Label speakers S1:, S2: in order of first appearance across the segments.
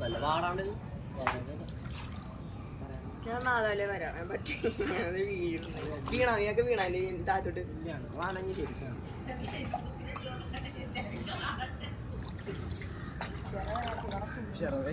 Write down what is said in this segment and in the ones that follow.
S1: നല്ല പാടാണ്ട്
S2: ഞാൻ നാളെ വരാൻ പറ്റി അത് വീഴും വീണ നീയൊക്കെ വീണ അതിന്റെ താഴത്തോട്ട്
S1: വാണെങ്കിൽ ശരിക്കും
S2: ചിറകൊക്കെ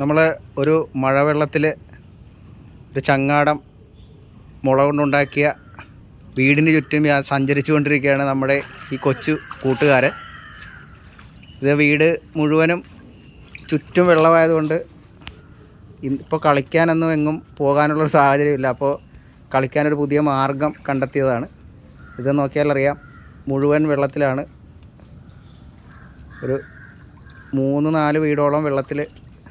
S3: നമ്മൾ ഒരു മഴവെള്ളത്തിൽ ഒരു ചങ്ങാടം മുള കൊണ്ടുണ്ടാക്കിയ വീടിന് ചുറ്റും സഞ്ചരിച്ചു കൊണ്ടിരിക്കുകയാണ് നമ്മുടെ ഈ കൊച്ചു കൂട്ടുകാരൻ. ഇത് വീട് മുഴുവനും ചുറ്റും വെള്ളമായതുകൊണ്ട് ഇപ്പോൾ കളിക്കാനൊന്നും എങ്ങും പോകാനുള്ളൊരു സാഹചര്യമില്ല. അപ്പോൾ കളിക്കാനൊരു പുതിയ മാർഗം കണ്ടെത്തിയതാണ്. ഇത് നോക്കിയാൽ അറിയാം മുഴുവൻ വെള്ളത്തിലാണ്. ഒരു മൂന്ന് നാല് വീടോളം വെള്ളത്തിൽ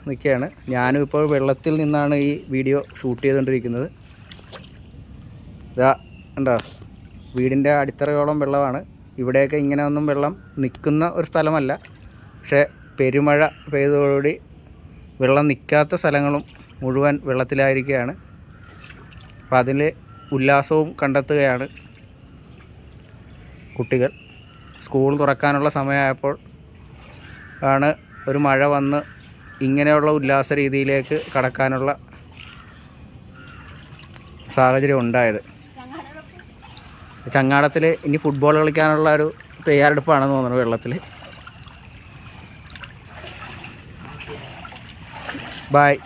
S3: നിൽക്കുകയാണ്. ഞാനും ഇപ്പോൾ വെള്ളത്തിൽ നിന്നാണ് ഈ വീഡിയോ ഷൂട്ട് ചെയ്തുകൊണ്ടിരിക്കുന്നത്. ഇതാ ഉണ്ടോ വീടിന്റെ അടിത്തറയോളം വെള്ളമാണ്. ഇവിടെയൊക്കെ ഇങ്ങനെ ഒന്നും വെള്ളം നിൽക്കുന്ന ഒരു സ്ഥലമല്ല. പക്ഷേ പെരുമഴ പെയ്തതോടുകൂടി വെള്ളം നിൽക്കാത്ത സ്ഥലങ്ങളും മുഴുവൻ വെള്ളത്തിലായിരിക്കുകയാണ്. അപ്പോൾ അതിൽ ഉല്ലാസവും കണ്ടെത്തുകയാണ് കുട്ടികൾ. സ്കൂൾ തുറക്കാനുള്ള സമയമായപ്പോൾ ആണ് ഒരു മഴ വന്ന് ഇങ്ങനെയുള്ള ഉല്ലാസ രീതിയിലേക്ക് കടക്കാനുള്ള സാഹചര്യം ഉണ്ടായത്. ചങ്ങാടത്തിൽ ഇനി ഫുട്ബോൾ കളിക്കാനുള്ള ഒരു തയ്യാറെടുപ്പാണെന്ന് തോന്നുന്നു വെള്ളത്തിൽ. ബായ്